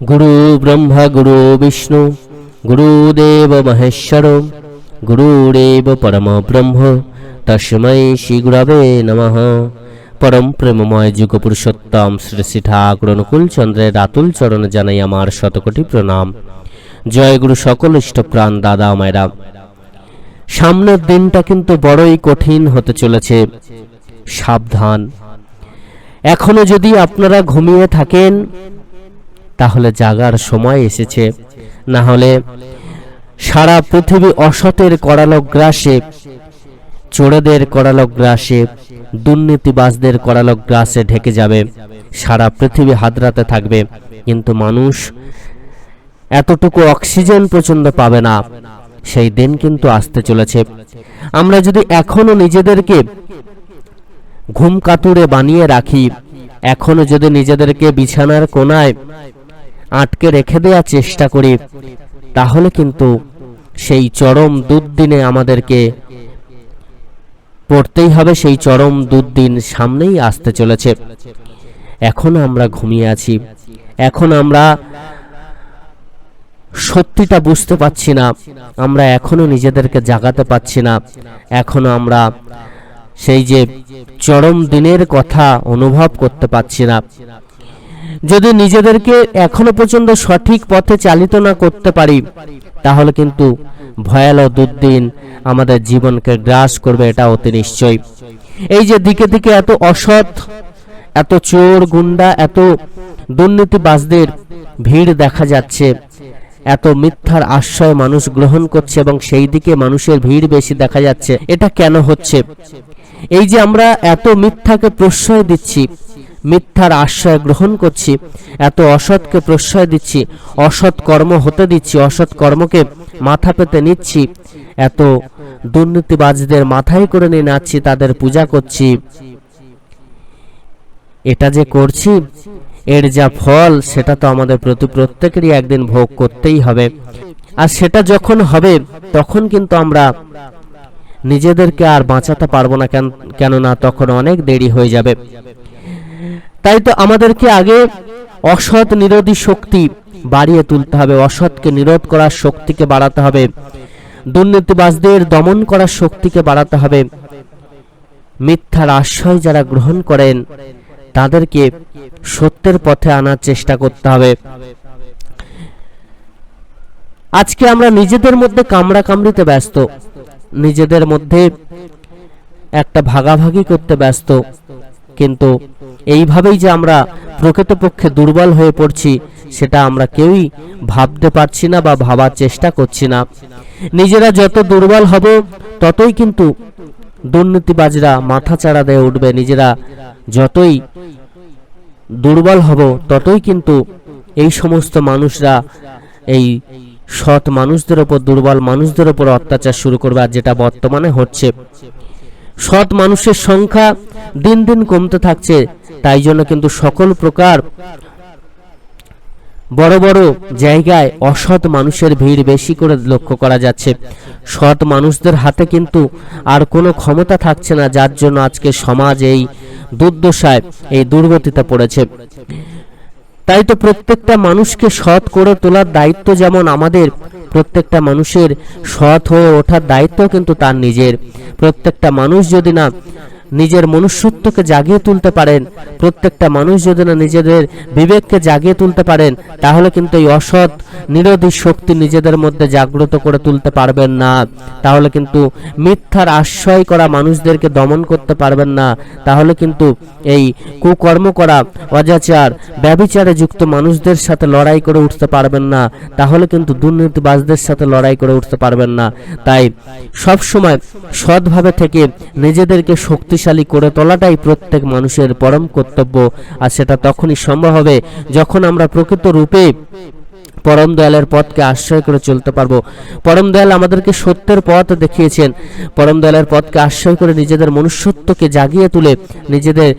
গুরু ব্রহ্মা গুরু বিষ্ণু গুরুদেব মহেশ্বর গুরুরেব পরম ব্রহ্ম তস্মৈ শ্রী গুরবে নমঃ পরম প্রেমময় যুগ পুরুষোত্তম শ্রী শ্রী ঠাকুর অনুকূল চন্দ্রের রাতুল চরণে জানাই আমার শতকোটি প্রণাম জয় গুরু সকল ইষ্টপ্রাণ দাদা মায়েরা সামনের দিনটা কিন্তু বড়ই কঠিন হতে চলেছে। সাবধান। এখনও যদি আপনারা ঘুমিয়ে থাকেন তাহলে জাগার সময় এসেছে। না হলে সারা পৃথিবী অসতের করালক গ্রাসে, চোরেদের করালক গ্রাসে, দুর্নীতিবাজদের করালক গ্রাসে ঢেকে যাবে। সারা পৃথিবী হাতরাতে থাকবে। কিন্তু মানুষ এতটুকু অক্সিজেন প্রচণ্ড পাবে না। সেই দিন কিন্তু আসতে চলেছে। আমরা যদি এখনও নিজেদেরকে ঘুম কাতুরে বানিয়ে রাখি, এখনও যদি নিজেদেরকে বিছানার কোনায় আটকে রেখে দেওয়ার চেষ্টা করি, তাহলে কিন্তু সেই চরম দুর্দিনে আমাদেরকে পড়তেই হবে, সেই চরম দুর্দিন সামনেই আসতে চলেছে। এখন আমরা ঘুমিয়ে আছি। এখন আমরা সত্যিটা বুঝতে পারছি না, আমরা এখনও নিজেদেরকে জাগাতে পারছি না। এখনও আমরা সেই যে চরম দিনের কথা অনুভব করতে পারছি না। যদি নিজেদেরকে এখনও পর্যন্ত সঠিক পথে চালিত না করতে পারি, তাহলে কিন্তু ভয়াল দুর্দিন আমাদের জীবনকে গ্রাস করবে, এটা অতি নিশ্চয়। এই যে দিকে দিকে এত অসৎ, এত চোর গুন্ডা, এত দুর্নীতিবাজদের ভিড় দেখা যাচ্ছে, এত মিথ্যার আশ্রয় মানুষ গ্রহণ করছে এবং সেই দিকে মানুষের ভিড় বেশি দেখা যাচ্ছে, এটা কেন হচ্ছে? এই যে আমরা এত মিথ্যাকে প্রশ্রয় দিচ্ছি মিথ্যার আশ্রয় গ্রহণ করছি। এত অসৎকে প্রশ্রয় দিচ্ছি, অসৎ কর্ম হতে দিচ্ছি, অসৎ কর্মকে মাথা পেতে নিচ্ছি। এত দুর্নীতিবাজদের মাথায় করে নিয়ে নাচছি, তাদের পূজা করছি। এটা যে করছি, এর যা ফল, সেটা তো আমাদের প্রতি প্রত্যেকেরই একদিন ভোগ করতেই হবে। আর সেটা যখন হবে, তখন কিন্তু আমরা নিজেদেরকে আর বাঁচাতে পারব না, কেন কেননা তখন অনেক দেরি হয়ে যাবে। তাই তো আমাদেরকে আগে অসৎ নিরোধী শক্তি বাড়িয়ে তুলতে হবে, অসৎকে নিরোধ করার শক্তিকে বাড়াতে হবে, দুর্নীতিবাজদের দমন করার শক্তিকে বাড়াতে হবে। মিথ্যার আশ্রয় যারা গ্রহণ করেন, তাদেরকে সত্যের পথে আনার চেষ্টা করতে হবে। আজকে আমরা নিজেদের মধ্যে কামড়া কামড়িতে ব্যস্ত, নিজেদের মধ্যে একটা ভাগাভাগি করতে ব্যস্ত, কিন্তু এইভাবেই যে আমরা প্রকৃতপক্ষে দুর্বল হয়ে পড়ছি, সেটা আমরা কেউই ভাবতে পারছি না বা ভাবার চেষ্টা করছি না। নিজেরা যত দুর্বল হব, ততই কিন্তু দুর্নীতিবাজরা মাথা চাড়া দিয়ে উঠবে। নিজেরা যতই দুর্বল হব, ততই কিন্তু এই সমস্ত মানুষরা, এই সৎ মানুষদের ওপর, দুর্বল মানুষদের ওপর অত্যাচার শুরু করবে আর যেটা বর্তমানে হচ্ছে। সৎ মানুষের সংখ্যা দিন দিন কমতে থাকছে। তাই জন্য কিন্তু সকল প্রকার বড় বড় জায়গায় অসৎ মানুষের ভিড় বেশি করে লক্ষ্য করা যাচ্ছে। সৎ মানুষদের হাতে কিন্তু আর কোনো ক্ষমতা থাকছে না, যার জন্য আজকে সমাজ এই দুর্দশায়, এই দুর্গতিতে পড়েছে। তাই তো প্রত্যেকটা মানুষকে সৎ করে তোলার দায়িত্ব যেমন আমাদের, প্রত্যেকটা মানুষের সৎ হয়ে ওঠার দায়িত্ব কিন্তু তার নিজের। প্রত্যেকটা মানুষ যদি না নিজের মনুষ্যত্বকে জাগিয়ে তুলতে পারেন। প্রত্যেকটা মানুষ যদি না নিজেদের বিবেককে জাগিয়ে তুলতে পারেন, তাহলে কিন্তু এই অসৎ, নিরোধী শক্তি নিজেদের মধ্যে জাগ্রত করে তুলতে পারবেন না। তাহলে কিন্তু মিথ্যার আশ্রয় করা মানুষদেরকে দমন করতে পারবেন না। তাহলে কিন্তু এই কুকর্ম করা, অজাচার, ব্যবিচারে যুক্ত মানুষদের সাথে লড়াই করে উঠতে পারবেন না। তাহলে কিন্তু দুর্নীতিবাজদের সাথে লড়াই করে উঠতে পারবেন না। তাই সব সময় সৎভাবে থেকে নিজেদেরকে শক্তিশালী করে তোলাটাই প্রত্যেক মানুষের পরম কর্তব্য, আর সেটা তখনই সম্ভব হবে যখন আমরা প্রকৃত রূপে পরম দয়ালের পথকে আশ্রয় করে চলতে পারব। পরম দয়াল আমাদেরকে সত্যের পথ দেখিয়েছেন। পরম দয়ালের পথকে আশ্রয় করে নিজেদের মনুষ্যত্বকে জাগিয়ে তুলে নিজেদের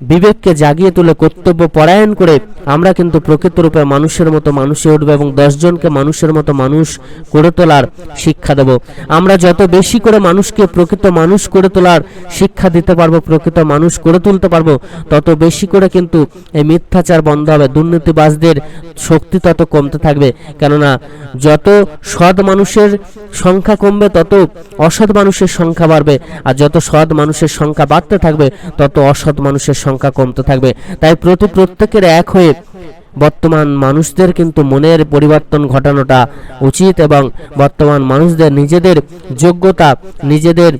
বিবেককে জাগিয়ে তুলে কর্তব্য পরায়ণ করে আমরা কিন্তু প্রকৃত রূপে মানুষের মতো মানুষে উঠবো এবং দশজনকে মানুষের মতো মানুষ করে তোলার শিক্ষা দেব। আমরা যত বেশি করে মানুষকে প্রকৃত মানুষ করে তোলার শিক্ষা দিতে পারব, প্রকৃত মানুষ করে তুলতে পারব, তত বেশি করে কিন্তু এই মিথ্যাচার বন্ধ হবে, দুর্নীতিবাজদের শক্তি তত কমতে থাকবে। কেননা যত সৎ মানুষের সংখ্যা কমবে, তত অসৎ মানুষের সংখ্যা বাড়বে, আর যত সৎ মানুষের সংখ্যা বাড়তে থাকবে, তত অসৎ মানুষের সংখ্যা কমতে থাকবে। তাই প্রতি প্রত্যেকের এক হয়ে বর্তমান মানুষদের কিন্তু মনের পরিবর্তন ঘটানোটা উচিত এবং বর্তমান মানুষদের নিজেদের যোগ্যতা, নিজেদের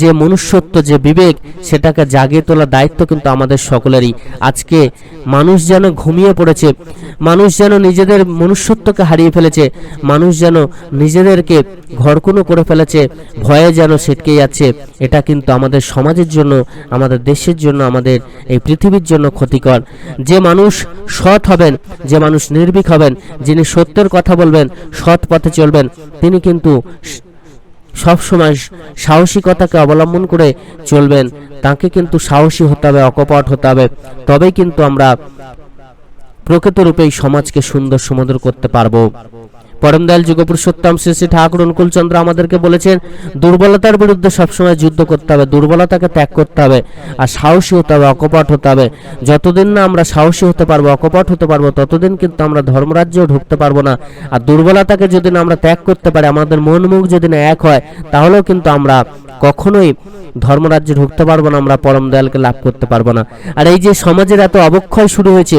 যে মনুষ্যত্ব, যে বিবেক, সেটাকে জাগিয়ে তোলার দায়িত্ব কিন্তু আমাদের সকলেরই। আজকে মানুষ যেন ঘুমিয়ে পড়েছে, মানুষ যেন নিজেদের মনুষ্যত্বকে হারিয়ে ফেলেছে, মানুষ যেন নিজেদেরকে ঘরকুনো করে ফেলেছে, ভয়ে যেন ছিটকে যাচ্ছে, এটা কিন্তু আমাদের সমাজের জন্য, আমাদের দেশের জন্য, আমাদের এই পৃথিবীর জন্য ক্ষতিকর। যে মানুষ সৎ হবেন, যে মানুষ নির্ভীক হবেন, যিনি সত্যের কথা বলবেন, সৎ পথে চলবেন, তিনি কিন্তু সবসময় সাহসিকতাকে অবলম্বন করে চলবেন। তাকে কিন্তু সাহসী হতে হবে, অকপট হতে হবে। তবেই কিন্তু আমরা প্রকৃত রূপেই সমাজকে সুন্দর সুমধুর করতে পারব। পরম দয়াল যুগপুরুষোত্তম শ্রী শ্রী ঠাকুর অনুকূলচন্দ্র আমাদেরকে বলেছেন, দুর্বলতার বিরুদ্ধে সবসময় যুদ্ধ করতে হবে, দুর্বলতাকে ত্যাগ করতে হবে, আর সাহসী হতে হবে, অকপট হতে হবে। যতদিন না আমরা সাহসী হতে পারব, অকপট হতে পারব, ততদিন কিন্তু আমরা ধর্মরাজ্যেও ঢুকতে পারব না। আর দুর্বলতাকে যদি না আমরা ত্যাগ করতে পারি, আমাদের মন মুখ যদি না এক হয়, তাহলেও কিন্তু আমরা কখনোই ধর্মরাজ্যে ঢুকতে পারব না, আমরা পরম দয়ালকে লাভ করতে পারব না। আর এই যে সমাজের এত অবক্ষয় শুরু হয়েছে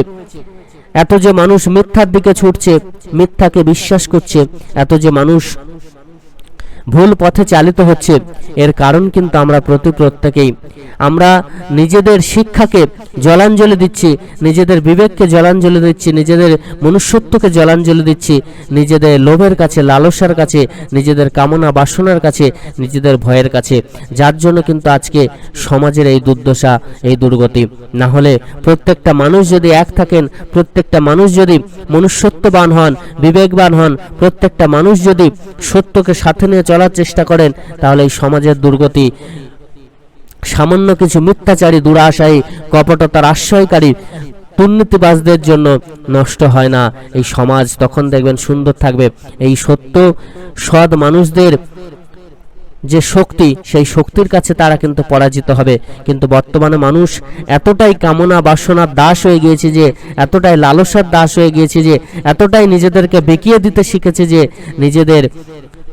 এত যে মানুষ মিথ্যার দিকে ছুটছে মিথ্যাকে বিশ্বাস করছে এত যে মানুষ ভুল পথে চালিত হচ্ছে। এর কারণ কিন্তু আমরা প্রতি প্রত্যেকেই। আমরা নিজেদের শিক্ষাকে জলাঞ্জলি দিচ্ছি, নিজেদের বিবেককে জলাঞ্জলি দিচ্ছি, নিজেদের মনুষ্যত্বকে জলাঞ্জলি দিচ্ছি, নিজেদের লোভের কাছে, লালসার কাছে, নিজেদের কামনা বাসনার কাছে, নিজেদের ভয়ের কাছে। যার জন্য কিন্তু আজকে সমাজের এই দুর্দশা, এই দুর্গতি। না হলে প্রত্যেকটা মানুষ যদি এক থাকেন, প্রত্যেকটা মানুষ যদি মনুষ্যত্ববান হন, বিবেকবান হন, প্রত্যেকটা মানুষ যদি সত্যকে সাথে নিয়ে চলার চেষ্টা করেন, তাহলে এই সমাজের দুর্গতি। সামান্য কিছু মিথ্যাচারী দুরাশায়ী, কপটতার আশ্রয়কারী দুর্নীতিবাজদের জন্য নষ্ট হয় না। এই সমাজ তখন দেখবেন সুন্দর থাকবে। এই সত্য, সৎ মানুষদের যে শক্তি, সেই শক্তির কাছে তারা কিন্তু পরাজিত হবে। কিন্তু বর্তমানে মানুষ এতটাই কামনা বাসনার দাস হয়ে গিয়েছে যে, এতটাই লালসার দাস হয়ে গিয়েছে যে, এতটাই নিজেদেরকে বেঁকিয়ে দিতে শিখেছে যে, নিজেদের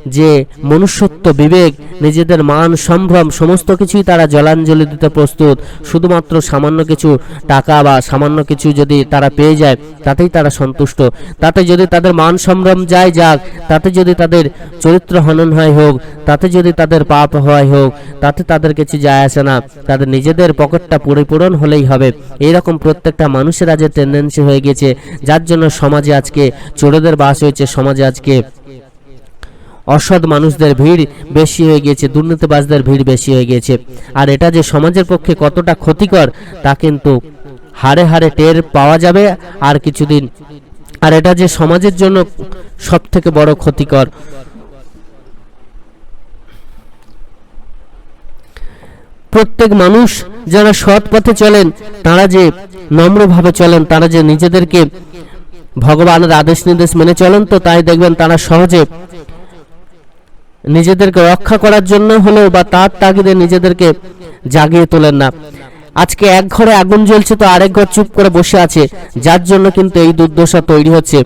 যে মনুষ্যত্ব, বিবেক, নিজেদের মান, সম্ভ্রম, সমস্ত কিছুই তারা জলাঞ্জলি দিতে প্রস্তুত। শুধুমাত্র সামান্য কিছু টাকা বা সামান্য কিছু যদি তারা পেয়ে যায়, তাতেই তারা সন্তুষ্ট। তাতে যদি তাদের মান সম্ভ্রম যায় যাক, তাতে যদি তাদের চরিত্র হনন হয় হোক, তাতে যদি তাদের পাপ হয় হোক, তাতে তাদের কিছু যায় আসে না। তাদের নিজেদের পকেটটা পরিপূরণ হলেই হবে। এইরকম প্রত্যেকটা মানুষের আজ টেন্ডেন্সি হয়ে গেছে যার জন্য সমাজে আজকে চোরেদের বাস হয়েছে। সমাজে আজকে অসৎ মানুষদের ভিড় বেশি হয়ে গিয়েছে, দুর্নীতিবাজদের ভিড় বেশি হয়ে গিয়েছে। আর এটা যে সমাজের পক্ষে কতটা ক্ষতিকর, তা কিন্তু হারে হারে টের পাওয়া যাবে আর কিছুদিন। আর এটা যে সমাজের জন্য সব থেকে বড় ক্ষতিকর। প্রত্যেক মানুষ যারা সৎ পথে চলেন, তারা যে নম্রভাবে চলেন, তারা যে নিজেদেরকে ভগবানের আদেশ নির্দেশ মেনে চলেন, তো তাই দেখবেন তারা সহজে নিজেদেরকে রক্ষা করার জন্য হলেও বা তার তাগিদে নিজেদেরকে জাগিয়ে তোলেন না। আজকে এক ঘরে আগুন জ্বলছে তো আরেক ঘর চুপ করে বসে আছে, যার জন্য কিন্তু এই দুর্দশা তৈরি হচ্ছে।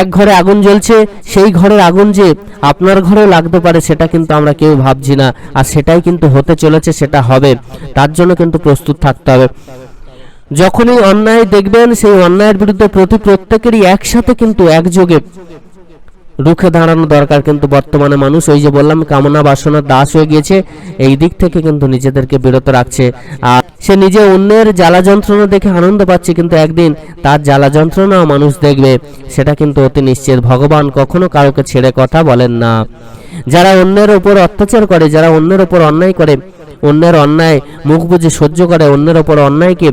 এক ঘরে আগুন জ্বলছে, সেই ঘরের আগুন যে আপনার ঘরেও লাগতে পারে সেটা কিন্তু আমরা কেউ ভাবছি না, আর সেটাই কিন্তু হতে চলেছে, সেটা হবে। তার জন্য কিন্তু প্রস্তুত থাকতে হবে। যখনই অন্যায় দেখবেন, সেই অন্যায়ের বিরুদ্ধে প্রতি প্রত্যেকেরই একসাথে কিন্তু একযোগে রুখে দাঁড়ানো দরকার। কিন্তু বর্তমানে মানুষ ওই যে বললাম, কামনা বাসনা দাস হয়ে গিয়েছে, এই দিক থেকে কিন্তু নিজেদেরকে বিরত রাখছে। আর সে নিজে অন্যের জ্বালা যন্ত্রণা দেখে আনন্দ পাচ্ছে, কিন্তু একদিন তার জ্বালা যন্ত্রণাও মানুষ দেখবে। সেটা কিন্তু অতি নিশ্চিত। ভগবান কখনো কাউকে ছেড়ে কথা বলেন না। যারা অন্যের ওপর অত্যাচার করে, যারা অন্যের ওপর অন্যায় করে, অন্যের অন্যায় মুখ বুঝে সহ্য করে, অন্যের ওপর অন্যায়কে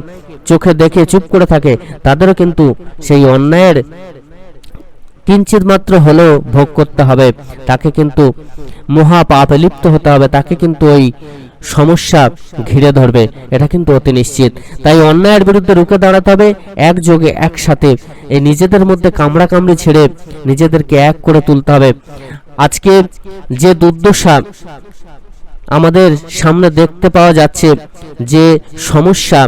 চোখে দেখে চুপ করে থাকে, তাদেরও কিন্তু সেই অন্যায়ের কিঞ্চিত মাত্র হলেও ভোগ করতে হবে। তাকে কিন্তু মহা পাপে লিপ্ত হতে হবে। তাকে কিন্তু ওই সমস্যা ঘিরে ধরবে। এটা কিন্তু অতি নিশ্চিত। তাই অন্যায়ের বিরুদ্ধে রুখে দাঁড়াতে হবে। একযোগে একসাথে এই নিজেদের মধ্যে কামড়া কামড়ি ছেড়ে নিজেদেরকে এক করে তুলতে হবে। আজকে যে দুর্দশা আমাদের সামনে দেখতে পাওয়া যাচ্ছে যে সমস্যা,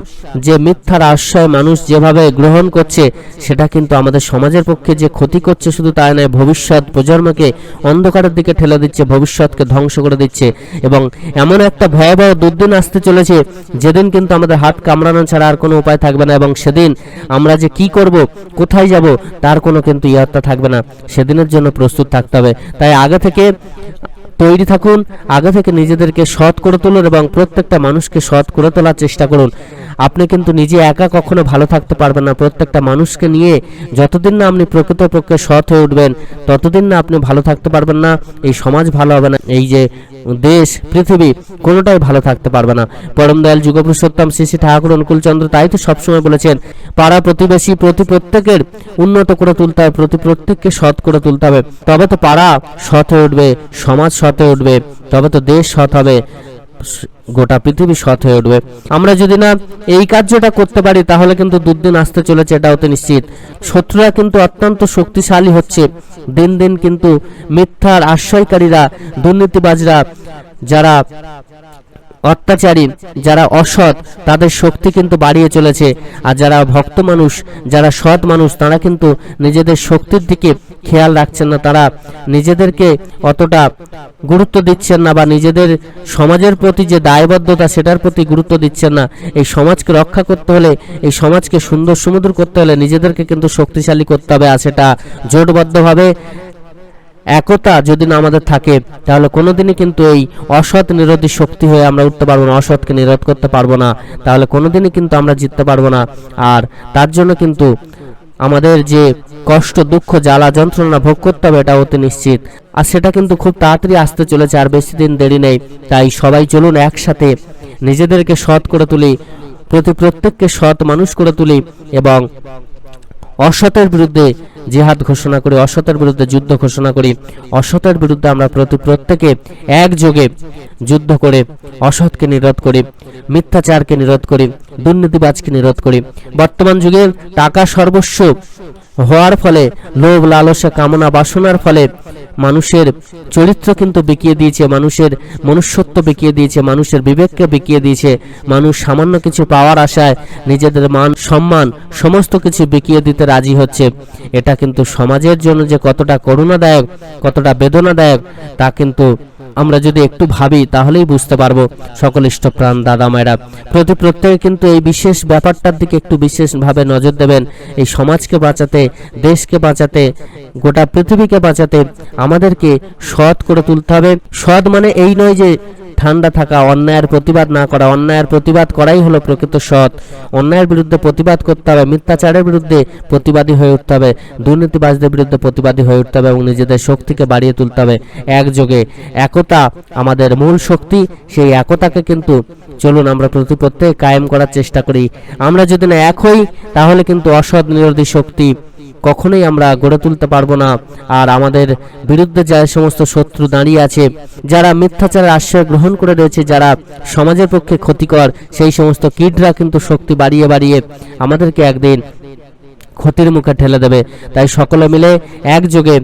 যে মিথ্যার আশ্রয় মানুষ যেভাবে গ্রহণ করছে, সেটা কিন্তু আমাদের সমাজের পক্ষে যে ক্ষতি করছে শুধু তাই নয়, ভবিষ্যৎ প্রজন্মকে অন্ধকারের দিকে ঠেলে দিচ্ছে, ভবিষ্যৎকে ধ্বংস করে দিচ্ছে এবং এমন একটা ভয়াবহ দুর্দিন আসতে চলেছে, যেদিন কিন্তু আমাদের হাত কামড়ানো ছাড়া আর কোনো উপায় থাকবে না এবং সেদিন আমরা যে কি করব, কোথায় যাব, তার কোনো কিন্তু ইয়াত্রা থাকবে না। সেদিনের জন্য প্রস্তুত থাকতে হবে। তাই আগে থেকে তৈরি থাকুন, আগে থেকে নিজেদেরকে সৎ করে তুলুন এবং প্রত্যেকটা মানুষকে সৎ করে তোলার চেষ্টা করুন। আপনি কিন্তু নিজে একা কখনো ভালো থাকতে পারবেন না। প্রত্যেকটা মানুষকে নিয়ে যতদিন না আপনি প্রকৃতপক্ষে সৎ হয়ে উঠবেন, ততদিন না আপনি ভালো থাকতে পারবেন না। এই সমাজ ভালো হবে না। এই যে দেশ, পৃথিবী কোনোটাই ভালো থাকতে পারবে না। পরম দয়াল যুগপুরুষোত্তম শ্রী শ্রী ঠাকুর অনুকূলচন্দ্র তাই তো সবসময় বলেছেন, পাড়া প্রতিবেশী প্রতি প্রত্যেকের উন্নত করে তুলতে হবে, প্রতি প্রত্যেককে সৎ করে তুলতে হবে। তবে তো পাড়া সৎ হয়ে উঠবে, সমাজ সৎ হয়ে উঠবে, তবে তো দেশ সৎ হবে। গোটা পৃথিবী সৎ হয়ে উঠবে। আমরা যদি না এই কার্যটা করতে পারি, তাহলে কিন্তু দুর্দিন আসতে চলেছে, এটাও তো নিশ্চিত। শত্রুরা কিন্তু অত্যন্ত শক্তিশালী হচ্ছে। দিন দিন কিন্তু মিথ্যার আশ্রয়কারীরা, দুর্নীতিবাজরা, যারা অত্যাচারী, যারা অসৎ, তাদের শক্তি কিন্তু বাড়িয়ে চলেছে। আর যারা ভক্ত মানুষ, যারা সৎ মানুষ, তারা কিন্তু নিজেদের শক্তির দিকে খেয়াল রাখছেন না। তারা নিজেদেরকে অতটা গুরুত্ব দিচ্ছেন না বা নিজেদের সমাজের প্রতি যে দায়বদ্ধতা, সেটার প্রতি গুরুত্ব দিচ্ছেন না। এই সমাজকে রক্ষা করতে হলে, এই সমাজকে সুন্দর সুমধুর করতে হলে নিজেদেরকে কিন্তু শক্তিশালী করতে হবে। আর সেটা জোটবদ্ধভাবে একতা যদি না আমাদের থাকে, তাহলে কোনোদিনই কিন্তু এই অসৎ নিরোধী শক্তি হয়ে আমরা উঠতে পারব না, অসৎকে নিরোধ করতে পারব না, তাহলে কোনোদিনই কিন্তু আমরা জিততে পারব না। আর তার জন্য কিন্তু আমাদের যে কষ্ট, দুঃখ, জ্বালা, যন্ত্রণা ভোগ করতে হবে এটা অতি নিশ্চিত। আর সেটা কিন্তু খুব তাড়াতাড়ি আসতে চলেছে, আর বেশি দিন দেরি নেই। তাই সবাই চলুন একসাথে নিজেদেরকে সৎ করে তুলি, প্রতি প্রত্যেককে সৎ মানুষ করে তুলি এবং অসতের বিরুদ্ধে জিহাদ ঘোষণা করি, অসতের বিরুদ্ধে যুদ্ধ ঘোষণা করি। অসতের বিরুদ্ধে আমরা প্রতি প্রত্যেকে একযোগে যুদ্ধ করে, অসৎকে নিরোধ করি, মিথ্যাচারকে নিরোধ করি, দুর্নীতিবাজকে নিরোধ করি। বর্তমান যুগে টাকা সর্বস্ব হওয়ার ফলে, লোভ, লালসা, কামনা, বাসনার ফলে মানুষের চরিত্র কিন্তু বিকিয়ে দিয়েছে, মানুষের মনুষ্যত্ব বিকিয়ে দিয়েছে, মানুষের বিবেককে বিকিয়ে দিয়েছে, মানুষ সামান্য কিছু পাওয়ার আশায় নিজেদের মান, সম্মান, সমস্ত কিছু বিকিয়ে দিতে রাজি হচ্ছে। এটা কিন্তু সমাজের জন্য যে কতটা করুণাদায়ক, কতটা বেদনাদায়ক, তা কিন্তু আমরা যদি একটু ভাবি, তাহলেই বুঝতে পারব সকল ইষ্টপ্রাণ দাদা মায়েরা। প্রতি প্রত্যেকে কিন্তু এই বিশেষ ব্যাপারটার দিকে একটু বিশেষভাবে নজর দেবেন। এই সমাজকে বাঁচাতে, দেশকে বাঁচাতে, গোটা পৃথিবীকে বাঁচাতে আমাদেরকে সৎ করে তুলতে হবে। সৎ মানে এই নয় যে ঠান্ডা থাকা, অন্যায়ের প্রতিবাদ না করা, অন্যায়ের প্রতিবাদ করাই হলো প্রকৃত সৎ। অন্যায়ের বিরুদ্ধে প্রতিবাদ করতে হবে, মিথ্যাচারের বিরুদ্ধে প্রতিবাদী হয়ে উঠতে হবে, দুর্নীতিবাজদের বিরুদ্ধে প্রতিবাদী হয়ে উঠতে হবে এবং নিজেদের শক্তিকে বাড়িয়ে তুলতে হবে একযোগে। একতা আমাদের মূল শক্তি, সেই একতাকে কিন্তু চলুন আমরা প্রতি কায়েম করার চেষ্টা করি। আমরা যদি না এক হই, তাহলে কিন্তু অসৎ, নিরোধী শক্তি কখনোই আমরা গড়ে তুলতে পারব না। আর আমাদের বিরুদ্ধে যে সমস্ত শত্রু দাঁড়িয়ে আছে, যারা মিথ্যাচারের আশ্রয় গ্রহণ করে রয়েছে, যারা সমাজের পক্ষে ক্ষতিকর, সেই সমস্ত কীটরা কিন্তু শক্তি বাড়িয়ে বাড়িয়ে আমাদেরকে একদিন ক্ষতির মুখে ঠেলে দেবে। তাই সকলে মিলে একযোগে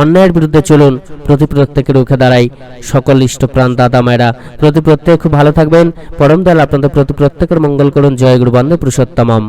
অন্যায়ের বিরুদ্ধে চলুন, প্রতি প্রত্যেকের রুখে দাঁড়াই। সকল ইষ্টপ্রাণ দাদা মায়েরা, প্রতি প্রত্যেক খুব ভালো থাকবেন। পরম দয়াল আপনাদের প্রতি প্রত্যেকের মঙ্গল করুন। জয় গুরু বন্দে পুরুষোত্তমম।